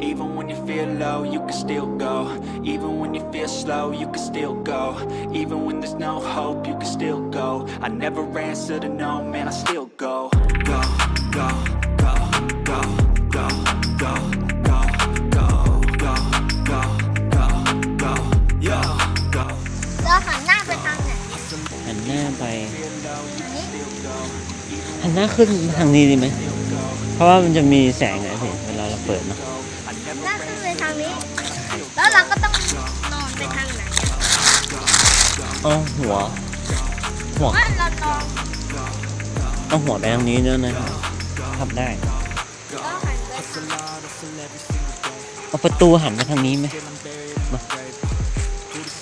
Even when you feel low, you can still go. Even when you feel slow, you can still go. Even when there's no hope, you can still go. I never answer to no, man, I still go. Go, go, go, go, go, go, go, go, go, go, go, go, yo, go. เราหันหน้าไปทางไหน หันหน้าไป อันนี้ หันหน้าขึ้นทางนี้ดีไหม เพราะว่ามันจะมีแสงไงพี่เวลาเราเปิดเนอะ เอาหัว หัวว่าเรานอนเอาหัวไปทางนี้ด้วยนะครับทับได้ก็หันไปทางเอาประตูหันไปทางนี้ไหมมา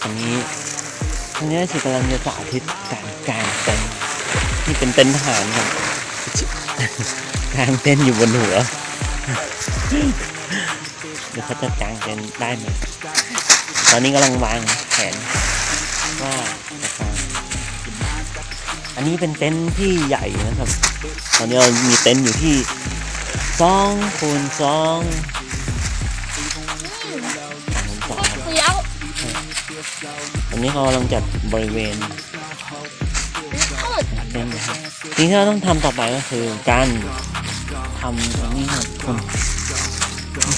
ทางนี้ทางนี้สิกำลังจะสาธิตการกางเต็นท์นี่เป็นเต็นท์ทหารครับกางเต็นท์อยู่บนหัวเดี๋ยวเขาจะกางเต็นท์ได้ไหมตอนนี้กำลังวางแผน ว่าจะกางอันนี้เป็นเต็นท์ที่ใหญ่นะครับ ตอนนี้เรามีเต็นท์อยู่ที่สองคูณสองสองคูณสองครับเฟี้ยวตอนนี้เขากำลังจัดบริเวณมืดเต็นท์นะครับสิ่งที่เราต้องทำต่อไปก็คือการทำอันนี้ครับคุณ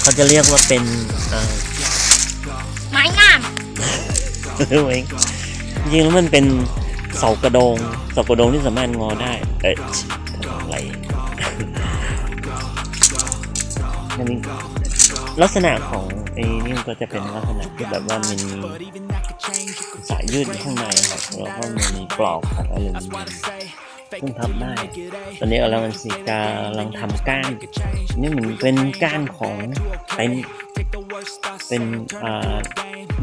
เขาจะเรียกว่าเป็นเอ่อไม้งามเอง จริงแล้วมันเป็นเสากระโดงเสากระโดงที่สามารถงอได้ เอ๊ะทำอะไรอันนี้ลักษณะของไอ้นี่มันก็จะเป็นลักษณะที่แบบว่ามันมีสายยืดอยู่ข้างในครับแล้วก็มันมีปลอกของอลูมิเนียมซึ่งทับได้ ตอนนี้กำลังสีกากำลังทำก้าน นี่เหมือนเป็นก้านของเต็นเป็นอ่า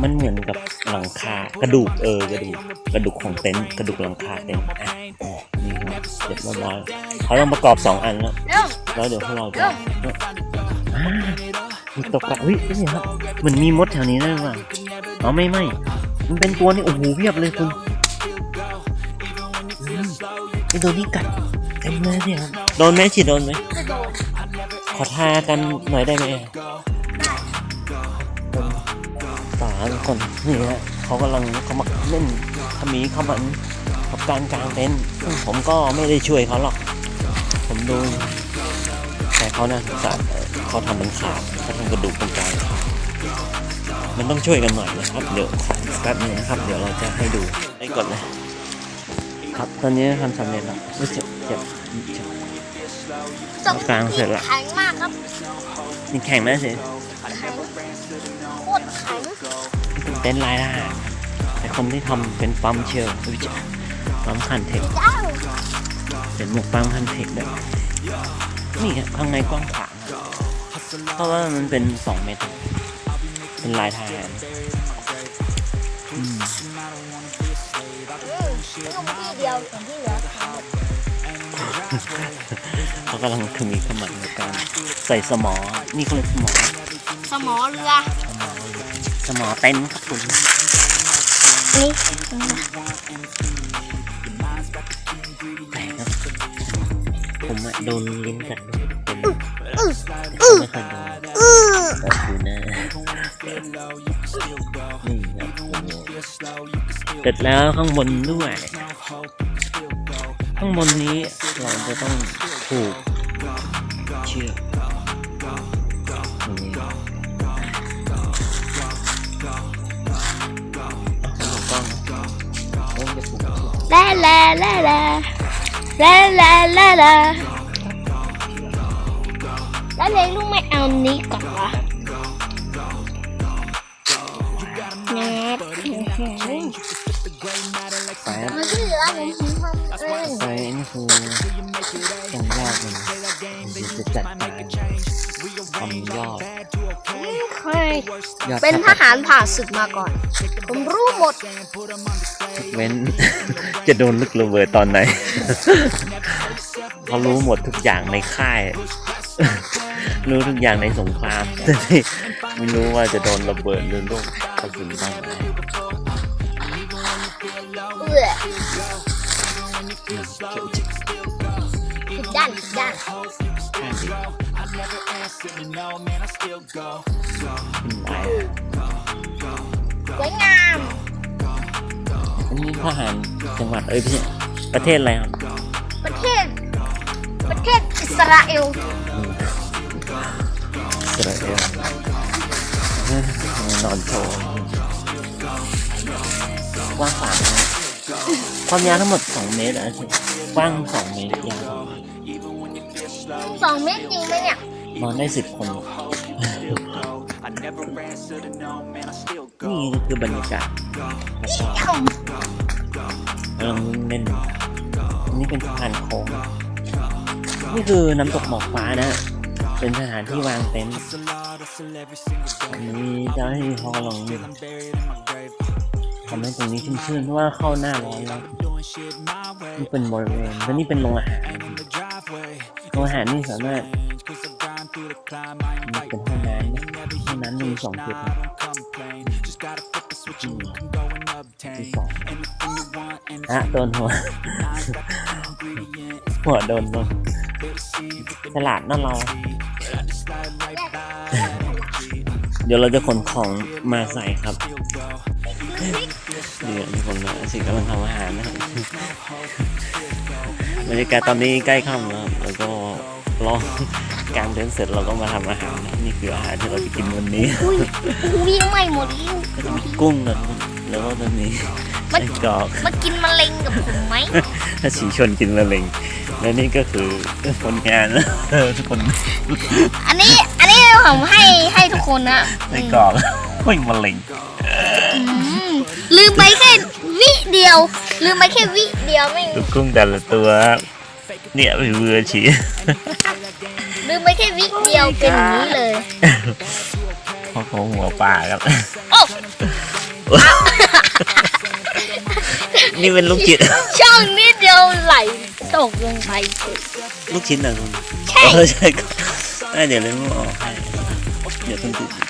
มันเหมือนกับหลังคากระดูกเออกระดูกกระดูกของเต็นท์กระดูกหลังคาเต็นท์อะนี่ครับเสร็จเรียบร้อยเขาต้องประกอบสองอันแล้วแล้วเดี๋ยวพวกเราจะมีตกปลาอุ้ยนี่ครับเหมือนมีมดแถวนี้ด้วยว่ะอ๋อไม่ไม่มันเป็นตัวนี่โอ้โหเพียบเลยคุณอืมไอตัวนี้กัดเต็มเลยเนี่ยโดนไหมฉีดโดนไหมขอทากันหน่อยได้ไหม ทุกคนนี่ฮะเขากำลังเขามาเล่นขมีขมันกับการกางเต็นท์ซึ่งผมก็ไม่ได้ช่วยเขาหรอก ผมดูแต่เขาน่าสงสารเออเขาทำเป็นขาดเขาทำกระดูกตรงกลางขาดมันต้องช่วยกันหน่อยนะครับ เดี๋ยวขอแป๊บนึงนะครับ เดี๋ยวเราจะให้ดูให้กดเลยครับตอนนี้ทำสำเร็จแล้วรู้สึกเจ็บเจ็บต้องกลางเสร็จละแข็งมากครับนี่แข่งไหมสิแข็งโคตรแข็ง เป็นลายทหารแต่คนที่ทำเป็นปั๊มเชลวิจปั๊มคันเทคเจ้าเป็นหมวกปั๊มคันเทคแบบนี่ข้างในกว้างขวางเพราะว่ามันเป็นสองเมตร เป็นลายทหารอืมอืมลงที่เดียวส่วนที่เหลือเขากำลังขมีขมันในการใส่สมอ นี่เขาเรียกสมอ สมอเรือสมอเสมอเต็นครับคุณนี่แปลกครับ ผมอะโดนลิ้นกัดเป็นอือแต่เขาไม่เคยโดนอือแบบดูหน้านี่ครับเสร็จแล้วข้างบนด้วยข้างบนนี้เราจะต้องผูกเชือก ลาลาลาลาลาลาลาแล้วเลยลูกไม่เอานี้ก่อนวะแน่ ไปครับมันที่เหลือผมทำเองไปนี่คือต้องยอดมันมันจะจัดการทำยอดเคยยอดเป็นทหารผ่านศึกมาก่อน ผมรู้หมดเว้น จะโดนลึกระเบิดตอนไหน เขารู้หมดทุกอย่างในค่าย รู้ทุกอย่างในสงครามแต่ที่ไม่รู้ว่าจะโดนระเบิดหรือลูกกระสุนตอนไหนเอื้ออืมเขียวจิ ผิดด้านผิดด้านข้างดิ I never answer to no, man, I still go. ขึ้นไปสวยงามอันนี้ทหารจังหวัดเอ้ยพี่ประเทศอะไรครับประเทศ ประเทศอิสราเอลอิสราเอลนอนโชว์ กว้างสามเมตรความยาวทั้งหมด2เมตรอะกว้าง2เมตรยาวสองเมตรจริงไหมเนี่ยนอนได้สิบคน I never answer to no, man, I still นี่ go. คือบรรยากาศแล้วก็เอ้ากำลังเล่นอันนี้เป็นสะพานโค้งนี่คือน้ำตกหมอกฟ้านะ เป็นสถานที่วางเต็นท์ Hustle hard, hustle every single day. อันนี้เจ้าหน้าที่เขากำลัง ทำให้ตรงนี้ชื้นๆเพราะว่าเข้าหน้าร้อนแล้วนี่เป็นบริเวณแล้วนี่เป็นโรงอาหารโรงอาหารนี่สามารถนี่เป็นห้องน้ำนะห้องน้ำมีสองจุดนะที่สองฮะโดนหัวหัวโดนโดนตลาดนั่นเรา เดี๋ยวเราจะขนของมาใส่ครับ Still go. นี่ทุกคนนะสิกำลังทำอาหารนะครับบรรยากาศตอนนี้ใกล้ค่ำแล้วครับแล้วก็รอกลางเดินท์เสร็จเราก็มาทำอาหารนะนี่คืออาหารที่เราจะกินวันนี้อุ้ยอุ้ยน้ำไหม่หมดแล้วก็จะมีกุ้งนะแล้วก็จะมีไส้กรอกมากินมะเร็งกับผมไหมถ้าสีชนกินมะเร็งและนี่ก็คือผลงานนะทุกคน อันนี้อันนี้ผมให้ให้ทุกคนนะไส้กรอกไม่มะเร็งอืม ลืมไปแค่วิเดียว ลืมไปแค่วิเดียวไม่ดูกุ้งแต่ละตัว เนี่ยเป็นมืออาชีพ ลืมไปแค่วิเดียวเป็นอย่างนี้เลยพอเขาหัวป่าครับ โอ้นี่เป็นลูกจิต ช่องนิดเดียวไหลตกลงไป ลูกชิ้นเหรอคุณใช่ เออใช่ก็ได้เดี๋ยวเลยไม่ออกให้เดี๋ยวต้องติดคุณ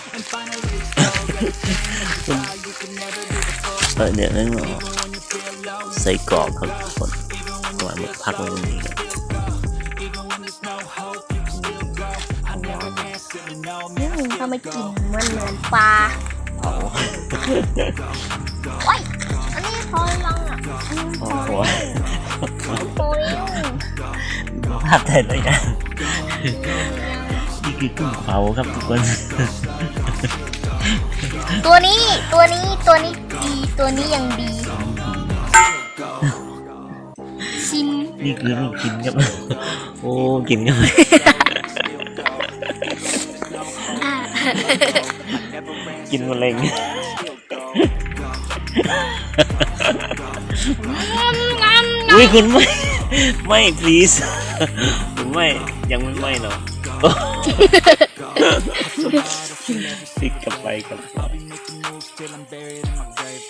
เออเดี๋ยวเลยไม่ออกใส่กรอกครับทุกคนวางหมดพักไว้ตรงนี้ครับอืมทำไมกลิ่นมันเหมือนปลาเอาโอ้ยอันนี้พอลังอะอันนี้พโอ้อโหพอแล้วภาพแต่ละอย่างนี่คือกุ้งเผาครับทุกคน ตัวนี้ตัวนี้ตัวนี้ดีตัวนี้ยังดีชิมนี่คือลูกชิ้นครับโอ้กินกันไหมอะกินมะเร็งงำงำอุ้ยคุณไม่ไม่ please คุณไม่ยังไม่ไม่เนาะ ติดกลับไปกลับไป Making moves till I'm buried in my grave.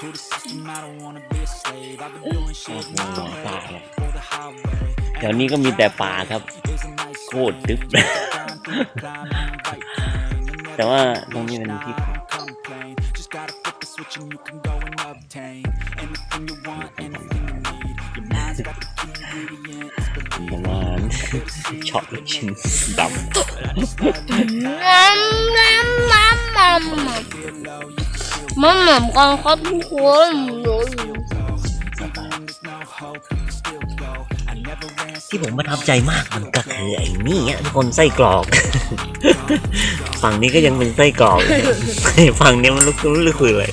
To the system, I don't wanna be a slave. I've been doing โอ้ shit โห my ป่า way. ครับ For the highway. แถวนี้ก็มีแต่ป่าครับ It's a nice โคตรดึบ grind through the climb, I invite pain. แต่ว่าตรงนี้เป็นที่พัก Don't complain. Just gotta flip the switch and you can go and obtain anything you want, anything you need. ประมาณช็อตลูกชิ้นดงำงำงำงำมันเหมือนกันครับทุกคนที่ผมประทับใจมากมันก็คือไอ้นี่อะทุกคนไส้กรอก ฝั่งนี้ก็ยังเป็นไส้กรอก ฝั่งนี้มันลุกลุกคุยเลย